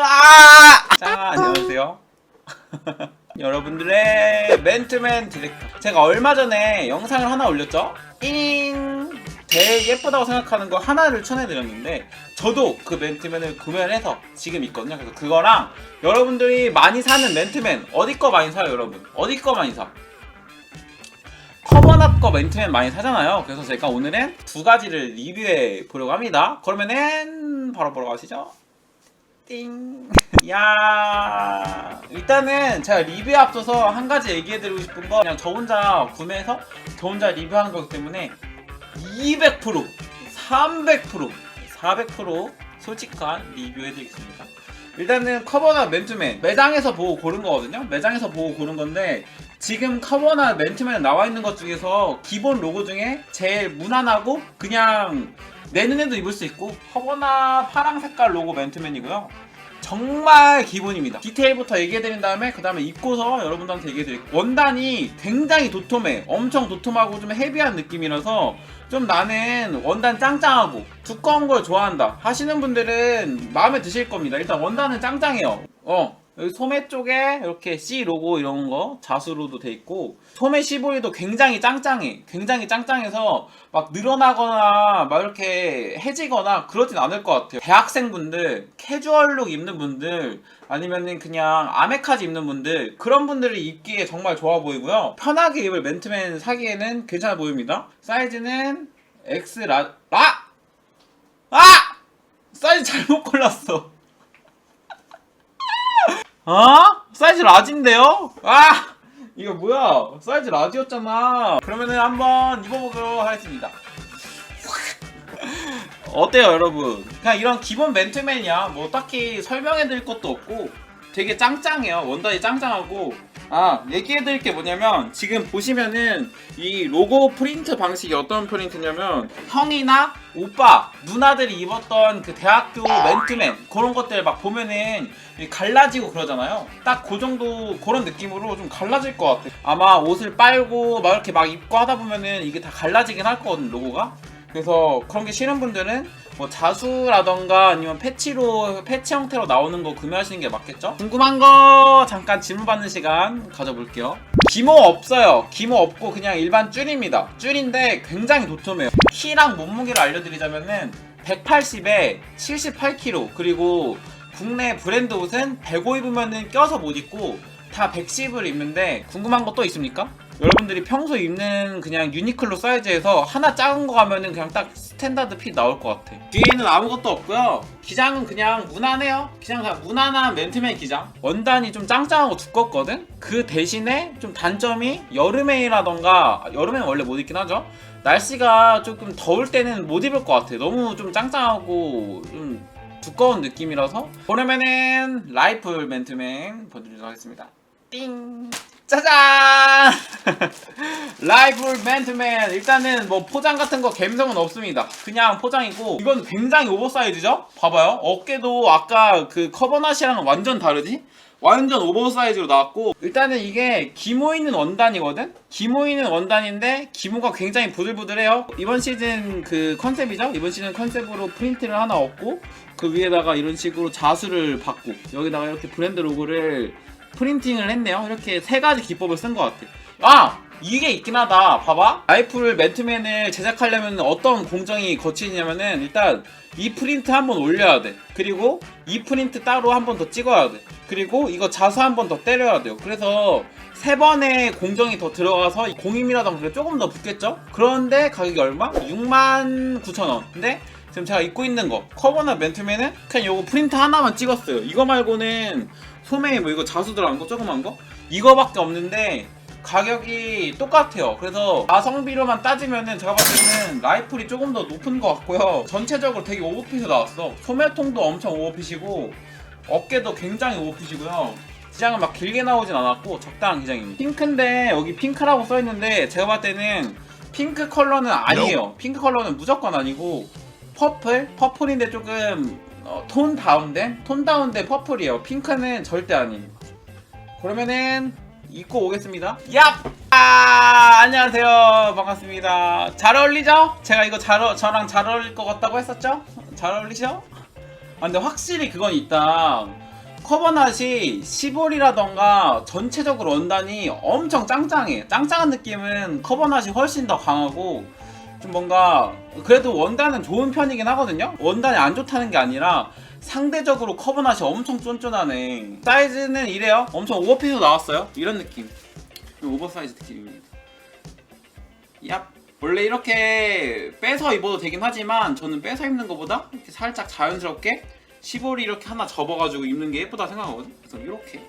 으아! 자, 안녕하세요. 여러분들의 맨투맨 디렉터. 제가 얼마 전에 영상을 하나 올렸죠? 잉! 제일 예쁘다고 생각하는 거 하나를 추천해드렸는데, 저도 그 맨투맨을 구매를 해서 지금 있거든요. 그래서 그거랑 여러분들이 많이 사는 맨투맨, 어디 거 많이 사요, 여러분? 어디 거 많이 사? 커버넛 거 맨투맨 많이 사잖아요. 그래서 제가 오늘은 두 가지를 리뷰해 보려고 합니다. 그러면은 바로 보러 가시죠. 띵. 야. 일단은 제가 리뷰에 앞서서 한 가지 얘기해드리고 싶은 거 그냥 저 혼자 구매해서 저 혼자 리뷰하는 거기 때문에 200%, 300%, 400% 솔직한 리뷰해드리겠습니다. 일단은 커버나 맨투맨 매장에서 보고 고른 거거든요. 매장에서 보고 고른 건데 지금 커버나 맨투맨 나와 있는 것 중에서 기본 로고 중에 제일 무난하고 그냥 내 눈에도 입을 수 있고 커버나 파랑 색깔 로고 맨투맨이고요. 정말 기본입니다. 디테일부터 얘기해드린 다음에 그 다음에 입고서 여러분들한테 얘기해드릴게요. 원단이 굉장히 도톰해. 엄청 도톰하고 좀 헤비한 느낌이라서 좀 나는 원단 짱짱하고 두꺼운 걸 좋아한다 하시는 분들은 마음에 드실 겁니다. 일단 원단은 짱짱해요. 어. 소매 쪽에 이렇게 C 로고 이런 거 자수로도 돼 있고 소매 시보리도 굉장히 짱짱해. 굉장히 짱짱해서 막 늘어나거나 막 이렇게 해지거나 그러진 않을 것 같아요. 대학생분들, 캐주얼룩 입는 분들 아니면은 그냥 아메카지 입는 분들 그런 분들이 입기에 정말 좋아 보이고요. 편하게 입을 맨투맨 사기에는 괜찮아 보입니다. 사이즈는 X 라 아! 아! 사이즈 잘못 골랐어. 어? 사이즈 라지인데요? 아! 이거 뭐야? 사이즈 라지였잖아. 그러면은 한번 입어보도록 하겠습니다. 어때요, 여러분? 그냥 이런 기본 맨투맨이야. 뭐 딱히 설명해드릴 것도 없고 되게 짱짱해요. 원단이 짱짱하고 아 얘기해드릴 게 뭐냐면 지금 보시면은 이 로고 프린트 방식이 어떤 프린트냐면 형이나 오빠 누나들이 입었던 그 대학교 맨투맨 그런 것들 막 보면은 갈라지고 그러잖아요. 딱 그 정도 그런 느낌으로 좀 갈라질 것 같아. 아마 옷을 빨고 막 이렇게 막 입고 하다 보면은 이게 다 갈라지긴 할 거거든 로고가. 그래서 그런 게 싫은 분들은 뭐 자수라던가 아니면 패치로 패치 형태로 나오는 거 구매하시는 게 맞겠죠? 궁금한 거 잠깐 질문 받는 시간 가져볼게요. 기모 없어요. 기모 없고 그냥 일반 줄입니다. 줄인데 굉장히 도톰해요. 키랑 몸무게를 알려드리자면은 180에 78kg 그리고 국내 브랜드 옷은 105 입으면은 껴서 못 입고 다 110을 입는데 궁금한 거 또 있습니까? 여러분들이 평소 입는 그냥 유니클로 사이즈에서 하나 작은 거 가면은 그냥 딱 스탠다드 핏 나올 것 같아. 뒤에는 아무것도 없고요. 기장은 그냥 무난해요. 기장 그냥 무난한 맨투맨 기장. 원단이 좀 짱짱하고 두껍거든. 그 대신에 좀 단점이 여름에라던가 여름에는 원래 못 입긴 하죠. 날씨가 조금 더울 때는 못 입을 것 같아. 너무 좀 짱짱하고 좀 두꺼운 느낌이라서 그러면은 라이플 맨투맨 보여드리도록 하겠습니다. 띵 짜잔! 라이플 맨투맨. 일단은 뭐 포장 같은 거 감성은 없습니다. 그냥 포장이고 이건 굉장히 오버사이즈죠? 봐봐요. 어깨도 아까 그 커버낫이랑 완전 다르지? 완전 오버사이즈로 나왔고 일단은 이게 기모 있는 원단이거든? 기모 있는 원단인데 기모가 굉장히 부들부들해요. 이번 시즌 그 컨셉이죠? 이번 시즌 컨셉으로 프린트를 하나 얻고 그 위에다가 이런 식으로 자수를 받고 여기다가 이렇게 브랜드 로고를 프린팅을 했네요. 이렇게 세 가지 기법을 쓴 것 같아 아 이게 있긴 하다. 봐봐. 라이플 맨투맨을 제작하려면 어떤 공정이 거치냐면은 일단 이 프린트 한번 올려야 돼. 그리고 이 프린트 따로 한 번 더 찍어야 돼. 그리고 이거 자수 한 번 더 때려야 돼요. 그래서 세 번의 공정이 더 들어가서 공임이라던가 조금 더 붙겠죠? 그런데 가격이 얼마? 69,000원. 근데 지금 제가 입고 있는 거 커버나 맨투맨은 그냥 요거 프린트 하나만 찍었어요 이거 말고는 소매 뭐 이거 자수 들어간 거 조그만 거 이거밖에 없는데 가격이 똑같아요. 그래서 가성비로만 따지면은 제가 봤을 때는 라이플이 조금 더 높은 것 같고요. 전체적으로 되게 오버핏이 나왔어. 소매통도 엄청 오버핏이고 어깨도 굉장히 오버핏이고요. 기장은 막 길게 나오진 않았고 적당한 기장입니다. 핑크인데 여기 핑크라고 써있는데 제가 봤을 때는 핑크 컬러는 아니에요. 핑크 컬러는 무조건 아니고 퍼플? 퍼플인데 조금 어, 톤 다운된? 톤 다운된 퍼플이에요. 핑크는 절대 아니에요. 그러면은 입고 오겠습니다. 야! 아, 안녕하세요. 반갑습니다. 잘 어울리죠? 제가 이거 잘 어, 저랑 잘 어울릴 것 같다고 했었죠? 잘 어울리죠? 아, 근데 확실히 그건 있다. 커버낫이 시볼이라던가 전체적으로 원단이 엄청 짱짱해. 짱짱한 느낌은 커버낫이 훨씬 더 강하고 좀 뭔가 그래도 원단은 좋은 편이긴 하거든요. 원단이 안 좋다는 게 아니라 상대적으로 커버낫이 엄청 쫀쫀하네. 사이즈는 이래요. 엄청 오버핏으로 나왔어요. 이런 느낌. 오버사이즈 느낌입니다. 얍. 원래 이렇게 빼서 입어도 되긴 하지만 저는 빼서 입는 것보다 이렇게 살짝 자연스럽게 시볼이 이렇게 하나 접어가지고 입는 게 예쁘다 생각하거든. 그래서 이렇게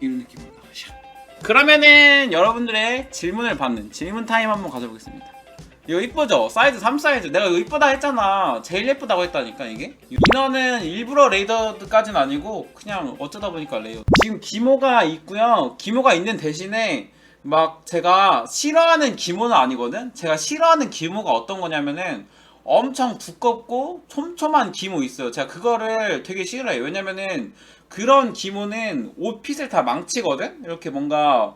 이런 느낌입니다. 샤. 그러면은 여러분들의 질문을 받는 질문 타임 한번 가져보겠습니다. 이거 이쁘죠? 사이즈 3 사이즈. 내가 이거 이쁘다 했잖아. 제일 예쁘다고 했다니까 이게. 이너는 일부러 레이더까지는 아니고 그냥 어쩌다 보니까 레이더. 지금 기모가 있고요. 기모가 있는 대신에 막 제가 싫어하는 기모는 아니거든. 제가 싫어하는 기모가 어떤 거냐면은 엄청 두껍고 촘촘한 기모 있어요. 제가 그거를 되게 싫어해요. 왜냐면은 그런 기모는 옷 핏을 다 망치거든. 이렇게 뭔가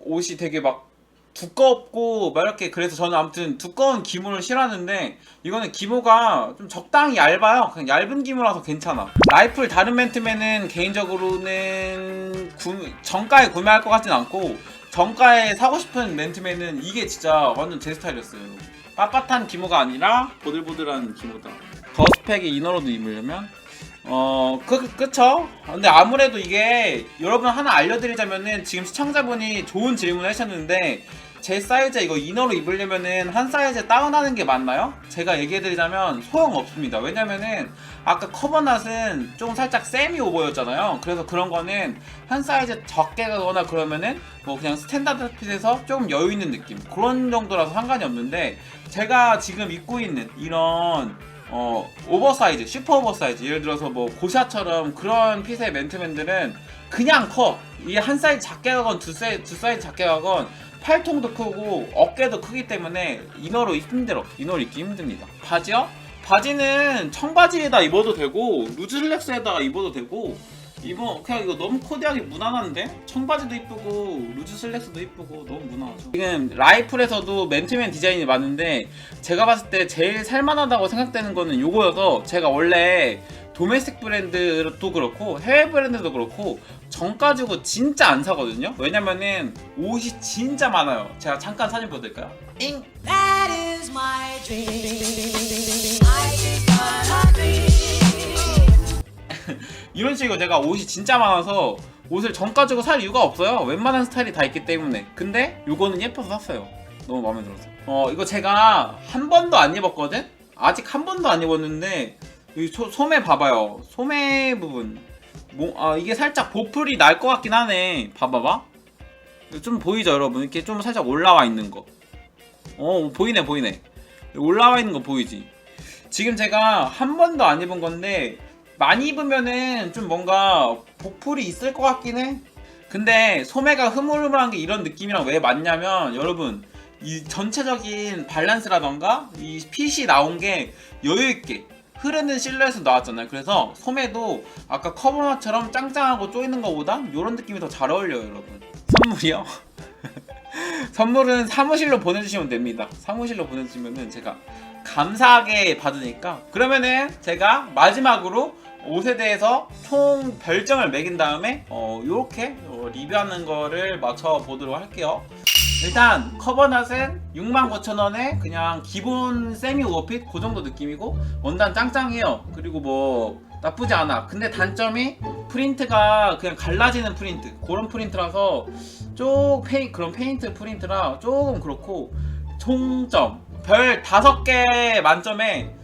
옷이 되게 막 두껍고 막 이렇게 그래서 저는 아무튼 두꺼운 기모를 싫어하는데 이거는 기모가 좀 적당히 얇아요. 그냥 얇은 기모라서 괜찮아. 라이플 다른 맨트맨은 개인적으로는 구, 정가에 구매할 것 같진 않고 정가에 사고 싶은 맨트맨은 이게 진짜 완전 제 스타일이었어요. 빳빳한 기모가 아니라 보들보들한 기모다. 더스펙이 이너로도 입으려면 어, 그, 그쵸? 근데 아무래도 이게 여러분 하나 알려드리자면은 지금 시청자분이 좋은 질문을 하셨는데 제 사이즈 이거 이너로 입으려면은 한 사이즈 다운하는 게 맞나요? 제가 얘기해드리자면 소용없습니다. 왜냐면은 아까 커버낫은 좀 살짝 세미 오버였잖아요. 그래서 그런 거는 한 사이즈 적게 가거나 그러면은 뭐 그냥 스탠다드 핏에서 조금 여유 있는 느낌 그런 정도라서 상관이 없는데 제가 지금 입고 있는 이런 어 오버사이즈 슈퍼 오버사이즈. 예를 들어서 뭐 고샤처럼 그런 핏의 맨투맨들은 그냥 커. 이게 한 사이즈 작게 가건 두 사이즈, 두 사이즈 작게 가건 팔통도 크고 어깨도 크기 때문에 이너로 힘들어. 이너로 입기 힘듭니다. 바지요? 바지는 청바지에다 입어도 되고 루즈 슬랙스에다가 입어도 되고 이거 그냥 이거 너무 코디하기 무난한데? 청바지도 이쁘고 루즈 슬랙스도 이쁘고 너무 무난하죠. 지금 라이플에서도 맨투맨 디자인이 많은데 제가 봤을 때 제일 살만하다고 생각되는 거는 요거여서 제가 원래 도메스틱 브랜드도 그렇고 해외 브랜드도 그렇고 정가 주고 진짜 안 사거든요? 왜냐면은 옷이 진짜 많아요. 제가 잠깐 사진 보여드릴까요? 이런 식으로 제가 옷이 진짜 많아서 옷을 정가 주고 살 이유가 없어요. 웬만한 스타일이 다 있기 때문에. 근데 요거는 예뻐서 샀어요. 너무 마음에 들어서. 어, 이거 제가 한 번도 안 입었거든? 아직 한 번도 안 입었는데, 이 소, 소매 봐봐요. 소매 부분. 뭐, 아, 이게 살짝 보풀이 날 것 같긴 하네. 봐봐봐. 좀 보이죠, 여러분? 이렇게 좀 살짝 올라와 있는 거. 어, 보이네, 보이네. 올라와 있는 거 보이지? 지금 제가 한 번도 안 입은 건데, 많이 입으면은 좀 뭔가 보풀이 있을 것 같긴 해. 근데 소매가 흐물흐물한 게 이런 느낌이랑 왜 맞냐면 여러분 이 전체적인 밸런스라던가 이 핏이 나온 게 여유 있게 흐르는 실루엣으로 나왔잖아요. 그래서 소매도 아까 커버처럼 짱짱하고 쪼이는 것보다 이런 느낌이 더 잘 어울려요, 여러분. 선물이요? 선물은 사무실로 보내주시면 됩니다. 사무실로 보내주시면은 제가 감사하게 받으니까 그러면은 제가 마지막으로 옷에 대해서 총 별점을 매긴 다음에 어 요렇게 어, 리뷰하는 거를 맞춰 보도록 할게요. 일단 커버낫은 69,000원에 그냥 기본 세미 오버핏 그 정도 느낌이고 원단 짱짱해요. 그리고 뭐 나쁘지 않아. 근데 단점이 프린트가 그냥 갈라지는 프린트 그런 프린트라서 쪽 페인 그런 페인트 프린트라 조금 그렇고 총점 별 5개 만점에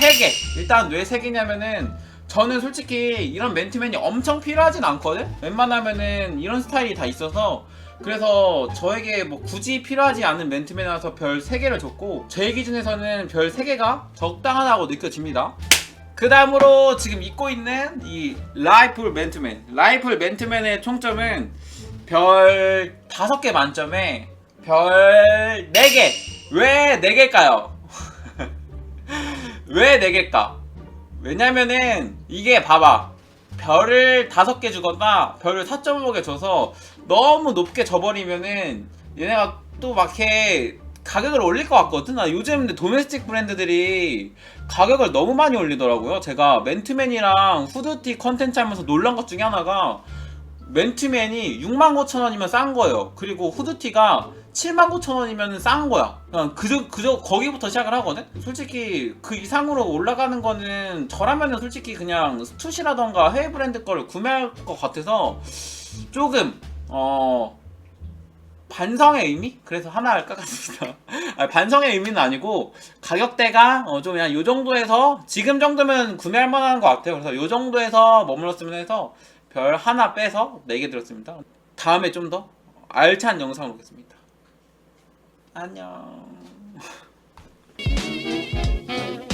3개. 일단 왜 3개냐면은 저는 솔직히 이런 맨투맨이 엄청 필요하진 않거든? 웬만하면은 이런 스타일이 다 있어서. 그래서 저에게 뭐 굳이 필요하지 않은 맨투맨이라서 별 3개를 줬고 제 기준에서는 별 3개가 적당하다고 느껴집니다. 그 다음으로 지금 입고 있는 이 라이플 맨투맨. 라이플 맨투맨의 총점은 별 5개 만점에 별 4개. 왜 4개일까요? 왜 4개일까? 왜냐면은 이게 봐봐 별을 5개 주거나 별을 4.5개 줘서 너무 높게 줘버리면은 얘네가 또 막 이렇게 가격을 올릴 것 같거든. 나 요즘 도메스틱 브랜드들이 가격을 너무 많이 올리더라고요. 제가 맨투맨이랑 후드티 컨텐츠 하면서 놀란 것 중에 하나가 맨투맨이 65,000 원이면 싼 거예요. 그리고 후드티가 79,000원이면 싼 거야. 그저, 그저 거기부터 시작을 하거든? 솔직히 그 이상으로 올라가는 거는 저라면은 솔직히 그냥 스투시라던가 해외 브랜드 거를 구매할 것 같아서 조금, 어, 반성의 의미? 그래서 하나 깎았습니다. 아니, 반성의 의미는 아니고 가격대가 어, 좀 그냥 요 정도에서 지금 정도면 구매할 만한 것 같아요. 그래서 요 정도에서 머물렀으면 해서 별 하나 빼서 4개 들었습니다. 다음에 좀 더 알찬 영상을 오겠습니다. 안녕.